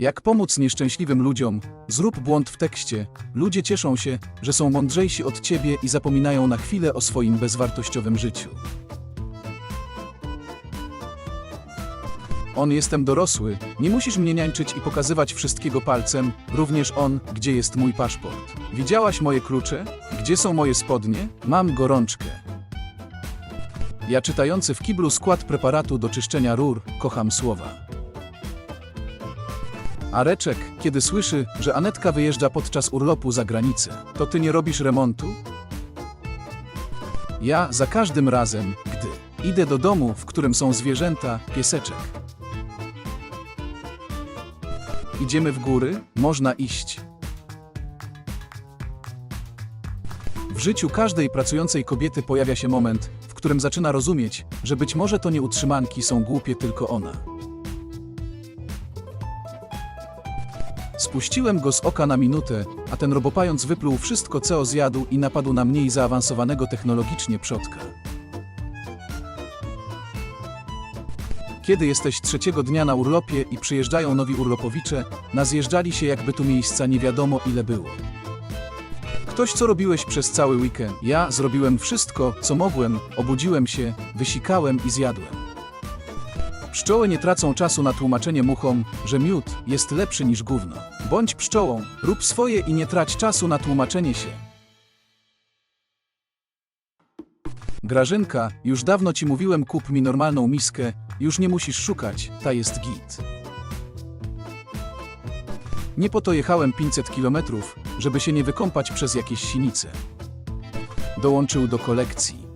Jak pomóc nieszczęśliwym ludziom? Zrób błąd w tekście. Ludzie cieszą się, że są mądrzejsi od ciebie i zapominają na chwilę o swoim bezwartościowym życiu. On jestem dorosły, nie musisz mnie niańczyć i pokazywać wszystkiego palcem, również on, gdzie jest mój paszport. Widziałaś moje klucze? Gdzie są moje spodnie? Mam gorączkę. Ja czytający w kiblu skład preparatu do czyszczenia rur, kocham słowa. Areczek, kiedy słyszy, że Anetka wyjeżdża podczas urlopu za granicę, to ty nie robisz remontu? Ja za każdym razem, gdy idę do domu, w którym są zwierzęta, pieseczek. Idziemy w góry, można iść. W życiu każdej pracującej kobiety pojawia się moment, w którym zaczyna rozumieć, że być może to nie utrzymanki są głupie, tylko ona. Spuściłem go z oka na minutę, a ten robopając wypluł wszystko, co zjadł i napadł na mniej zaawansowanego technologicznie przodka. Kiedy jesteś trzeciego dnia na urlopie i przyjeżdżają nowi urlopowicze, nazjeżdżali się jakby tu miejsca nie wiadomo ile było. Ktoś co robiłeś przez cały weekend? Ja zrobiłem wszystko, co mogłem, obudziłem się, wysikałem i zjadłem. Pszczoły nie tracą czasu na tłumaczenie muchom, że miód jest lepszy niż gówno. Bądź pszczołą, rób swoje i nie trać czasu na tłumaczenie się. Grażynka, już dawno ci mówiłem kup mi normalną miskę, już nie musisz szukać, ta jest git. Nie po to jechałem 500 kilometrów, żeby się nie wykąpać przez jakieś sinice. Dołączył do kolekcji.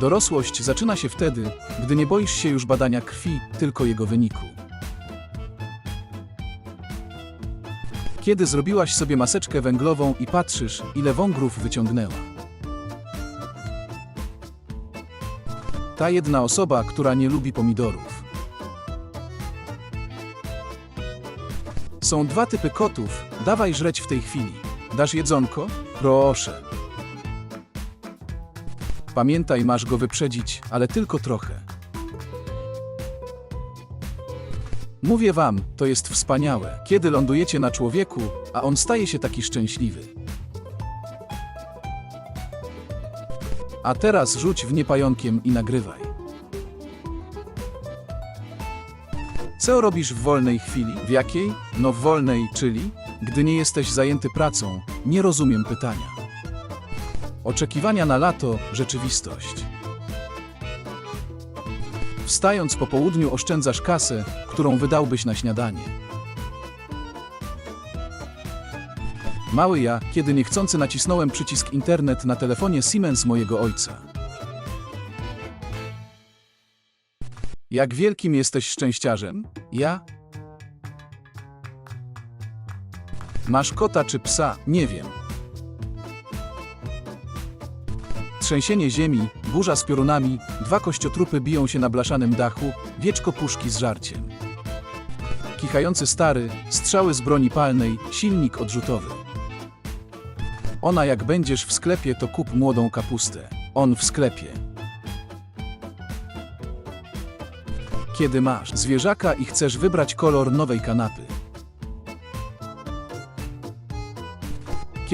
Dorosłość zaczyna się wtedy, gdy nie boisz się już badania krwi, tylko jego wyniku. Kiedy zrobiłaś sobie maseczkę węglową i patrzysz, ile wągrów wyciągnęła. Ta jedna osoba, która nie lubi pomidorów. Są dwa typy kotów, dawaj żreć w tej chwili. Dasz jedzonko? Proszę. Pamiętaj, masz go wyprzedzić, ale tylko trochę. Mówię wam, to jest wspaniałe, kiedy lądujecie na człowieku, a on staje się taki szczęśliwy. A teraz rzuć w nie pająkiem i nagrywaj. Co robisz w wolnej chwili? W jakiej? No w wolnej, czyli gdy nie jesteś zajęty pracą, nie rozumiem pytania. Oczekiwania na lato, rzeczywistość. Wstając po południu oszczędzasz kasę, którą wydałbyś na śniadanie. Mały ja, kiedy niechcący nacisnąłem przycisk internet na telefonie Siemens mojego ojca. Jak wielkim jesteś szczęściarzem? Ja? Masz kota czy psa? Nie wiem. Trzęsienie ziemi, burza z piorunami, dwa kościotrupy biją się na blaszanym dachu, wieczko puszki z żarciem. Kichający stary, strzały z broni palnej, silnik odrzutowy. Ona jak będziesz w sklepie, to kup młodą kapustę. On w sklepie. Kiedy masz zwierzaka i chcesz wybrać kolor nowej kanapy.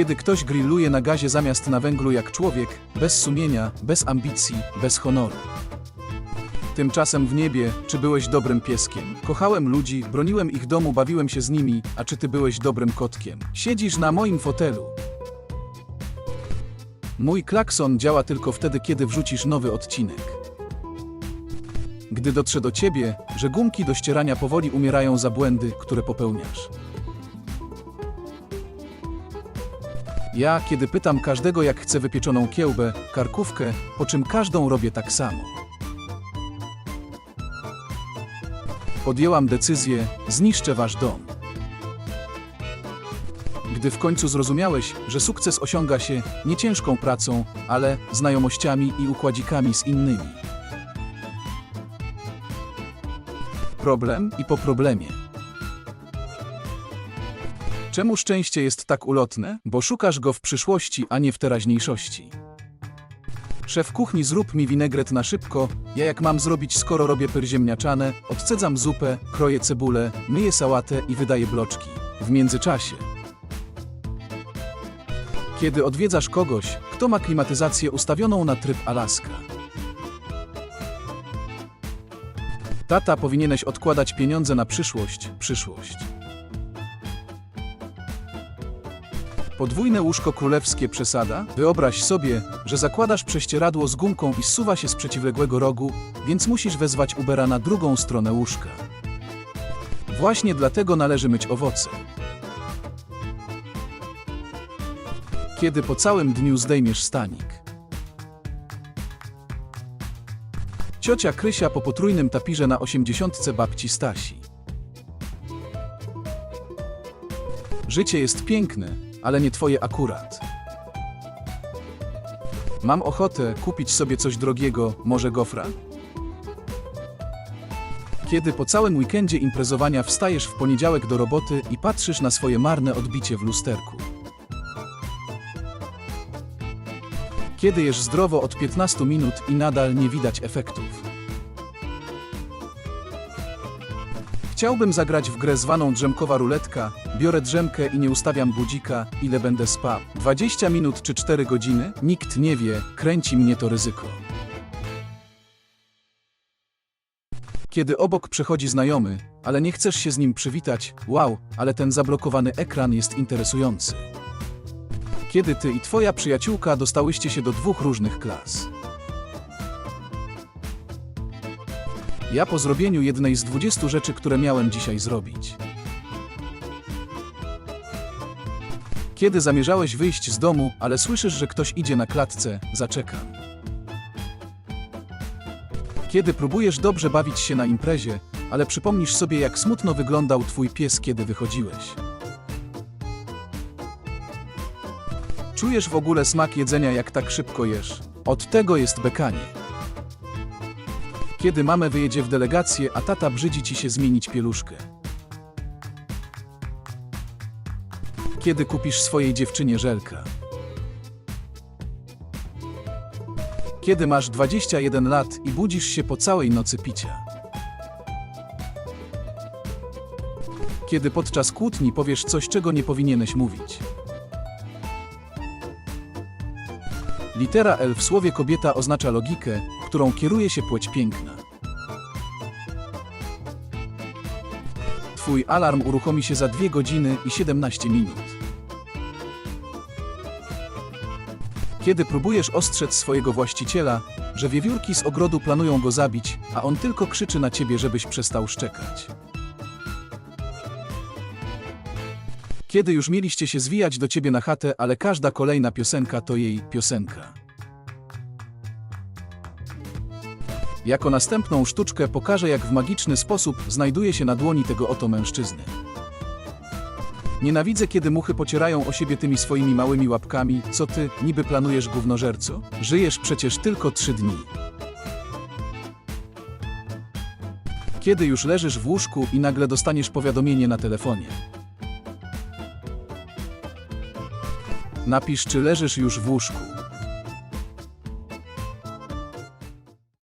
Kiedy ktoś grilluje na gazie zamiast na węglu jak człowiek, bez sumienia, bez ambicji, bez honoru. Tymczasem w niebie, czy byłeś dobrym pieskiem? Kochałem ludzi, broniłem ich domu, bawiłem się z nimi, a czy ty byłeś dobrym kotkiem? Siedzisz na moim fotelu. Mój klakson działa tylko wtedy, kiedy wrzucisz nowy odcinek. Gdy dotrze do ciebie, że gumki do ścierania powoli umierają za błędy, które popełniasz. Ja, kiedy pytam każdego, jak chce wypieczoną kiełbę, karkówkę, po czym każdą robię tak samo. Podjęłam decyzję, zniszczę wasz dom. Gdy w końcu zrozumiałeś, że sukces osiąga się nie ciężką pracą, ale znajomościami i układzikami z innymi. Problem i po problemie. Czemu szczęście jest tak ulotne? Bo szukasz go w przyszłości, a nie w teraźniejszości. Szef kuchni zrób mi winegret na szybko, ja jak mam zrobić skoro robię pyr ziemniaczane, odcedzam zupę, kroję cebulę, myję sałatę i wydaję bloczki. W międzyczasie. Kiedy odwiedzasz kogoś, kto ma klimatyzację ustawioną na tryb Alaska. Tata, powinieneś odkładać pieniądze na przyszłość, przyszłość. Podwójne łóżko królewskie przesada? Wyobraź sobie, że zakładasz prześcieradło z gumką i zsuwa się z przeciwległego rogu, więc musisz wezwać Ubera na drugą stronę łóżka. Właśnie dlatego należy myć owoce. Kiedy po całym dniu zdejmiesz stanik. Ciocia Krysia po potrójnym tapirze na osiemdziesiątce babci Stasi. Życie jest piękne, ale nie twoje akurat. Mam ochotę kupić sobie coś drogiego, może gofra? Kiedy po całym weekendzie imprezowania wstajesz w poniedziałek do roboty i patrzysz na swoje marne odbicie w lusterku. Kiedy jesz zdrowo od 15 minut i nadal nie widać efektów. Chciałbym zagrać w grę zwaną drzemkowa ruletka. Biorę drzemkę i nie ustawiam budzika, ile będę spał. 20 minut czy 4 godziny? Nikt nie wie, kręci mnie to ryzyko. Kiedy obok przechodzi znajomy, ale nie chcesz się z nim przywitać, wow, ale ten zablokowany ekran jest interesujący. Kiedy ty i twoja przyjaciółka dostałyście się do dwóch różnych klas. Ja po zrobieniu jednej z 20 rzeczy, które miałem dzisiaj zrobić. Kiedy zamierzałeś wyjść z domu, ale słyszysz, że ktoś idzie na klatce, zaczekam. Kiedy próbujesz dobrze bawić się na imprezie, ale przypomnisz sobie, jak smutno wyglądał twój pies, kiedy wychodziłeś. Czujesz w ogóle smak jedzenia, jak tak szybko jesz. Od tego jest bekanie. Kiedy mamę wyjedzie w delegację, a tata brzydzi ci się zmienić pieluszkę. Kiedy kupisz swojej dziewczynie żelka. Kiedy masz 21 lat i budzisz się po całej nocy picia. Kiedy podczas kłótni powiesz coś, czego nie powinieneś mówić. Litera L w słowie kobieta oznacza logikę, którą kieruje się płeć piękna. Twój alarm uruchomi się za 2 godziny i 17 minut. Kiedy próbujesz ostrzec swojego właściciela, że wiewiórki z ogrodu planują go zabić, a on tylko krzyczy na ciebie, żebyś przestał szczekać. Kiedy już mieliście się zwijać do ciebie na chatę, ale każda kolejna piosenka to jej piosenka. Jako następną sztuczkę pokażę, jak w magiczny sposób znajduje się na dłoni tego oto mężczyzny. Nienawidzę, kiedy muchy pocierają o siebie tymi swoimi małymi łapkami. Co ty, niby planujesz gównożerco? Żyjesz przecież tylko trzy dni. Kiedy już leżysz w łóżku i nagle dostaniesz powiadomienie na telefonie. Napisz, czy leżysz już w łóżku.